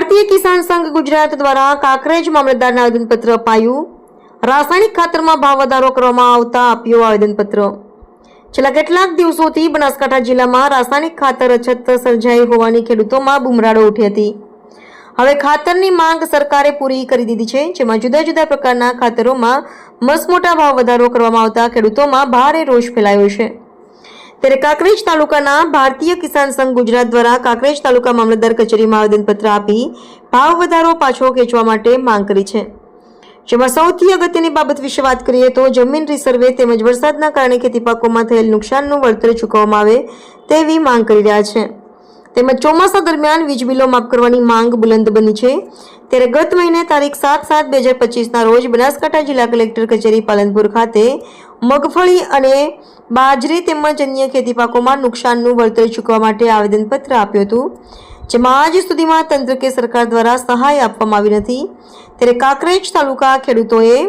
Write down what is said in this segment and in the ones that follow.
ભારતીય કિસાન સંઘ ગુજરાત દ્વારા કાંકરેજ મામલતદારને આવેદનપત્ર અપાયું. રાસાયણિક ખાતરમાં ભાવ વધારો કરવામાં આવતા આપ્યું આવેદનપત્ર. છેલ્લા કેટલાક દિવસોથી બનાસકાંઠા જિલ્લામાં રાસાયણિક ખાતર અછત સર્જાઈ હોવાની ખેડૂતોમાં બુમરાડો ઉઠી હતી. હવે ખાતરની માંગ સરકારે પૂરી કરી દીધી છે, જેમાં જુદા જુદા પ્રકારના ખાતરોમાં મસમોટા ભાવ વધારો કરવામાં આવતા ખેડૂતોમાં ભારે રોષ ફેલાયો છે. ત્યારે કાંકરેજ તાલુકાના ભારતીય કિસાન સંઘ ગુજરાત દ્વારા કાંકરેજ તાલુકા મામલતદાર કચેરીમાં આવેદનપત્ર આપી ભાવ વધારો પાછો ખેંચવા માટે માંગ કરી છે. જેમાં સૌથી અગત્યની બાબત વિશે વાત કરીએ તો જમીન રિસર્વે તેમજ વરસાદના કારણે ખેતી પાકોમાં થયેલ નુકસાનનું વળતર ચૂકવવામાં આવે તેવી માંગ કરી રહ્યા છે. તેમજ ચોમાસા દરમિયાન વીજ બિલો માફ કરવાની માંગ બુલંદ બની છે. ત્યારે ગત મહિને તારીખ સાત સાત બે હજાર પચીસના રોજ બનાસકાંઠા જિલ્લા કલેક્ટર કચેરી પાલનપુર ખાતે મગફળી અને બાજરી તેમજ અન્ય ખેતી પાકોમાં નુકસાનનું વળતર ચૂકવવા માટે આવેદનપત્ર આપ્યું હતું. જેમાં આજ સુધીમાં તંત્ર કે સરકાર દ્વારા સહાય આપવામાં આવી નથી. ત્યારે કાંકરેજ તાલુકા ખેડૂતોએ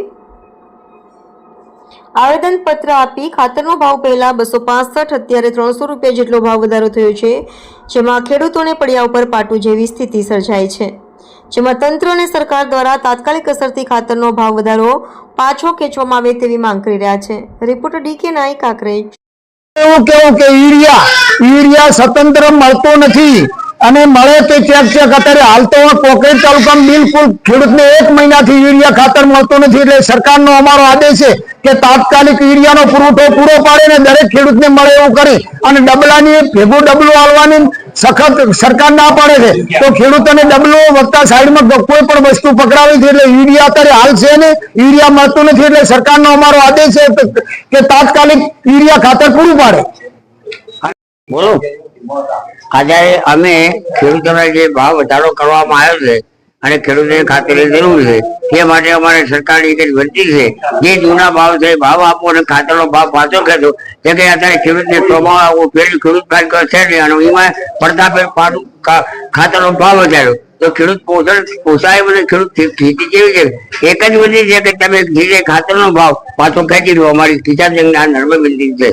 આવેદનપત્ર આપી ખાતરનો ભાવ પહેલાં બસો પાસઠ, અત્યારે ત્રણસો રૂપિયા જેટલો ભાવ વધારો થયો છે. જેમાં ખેડૂતોને પડ્યા ઉપર પાટું જેવી સ્થિતિ સર્જાઈ છે. જેમાં તંત્ર અને સરકાર દ્વારા તાત્કાલિક અસરથી ખાતરનો ભાવ વધારો પાછો ખેંચવામાં આવે તેવી માંગ કરી રહ્યા છે. રિપોર્ટર ડીકે નાઈ કાંકરેજ એવું કેવું કે યુરિયા યુરિયા સ્વતંત્ર મળતો નથી અને મળે તે ચેક ચેક અત્યારે હાલ તો કોકરેજ બિલકુલ ખેડૂતને એક મહિનાથી યુરિયા ખાતર મળતો નથી એટલે સરકારનો અમારો આદેશ છે કે તાત્કાલિક યુરિયાનો પુરવઠો પૂરો પાડે ને દરેક ખેડૂતને મળે એવું કરી અને ડબલાની ભેગું ડબલું આલવાની સખત સરકાર ના પાડે છે. તો ખેડૂતોને ડબલો વધતા સાઈડમાં કોઈ પણ વસ્તુ પકડાવી છે એટલે યુરિયા અત્યારે હાલ છે ને યુરિયા મળતું નથી એટલે સરકારનો અમારો આદેશ છે કે તાત્કાલિક યુરિયા ખાતર પૂરું પાડે. બોલો. આજે અમે ખેડૂતોને જે ભાવ વધારો કરવામાં આવ્યો છે અને ખેડૂતોને ખાતરની જરૂર છે તે માટે અમારે સરકારની એક જ વિનંતી છે. જે જૂના ભાવ છે ભાવ આપો અને ખાતરનો ભાવ પાછો ખેંચો. જે કે અત્યારે ખેડૂતને ચોમાસા પેલી ખેડૂત કાર્યક્રમ છે નહીં અને એમાં પડતા પાડું ખાતરનો ભાવ વધાર્યો. તો ખેડૂત પોષણ પોસાય મને ખેડૂત ખેતી કેવી છે? એક જ વધી છે કે તમે ધીરે ખાતરનો ભાવ પાછો ખેંચી દો અમારી કિસાન જંગના નર્મ મંદિર છે.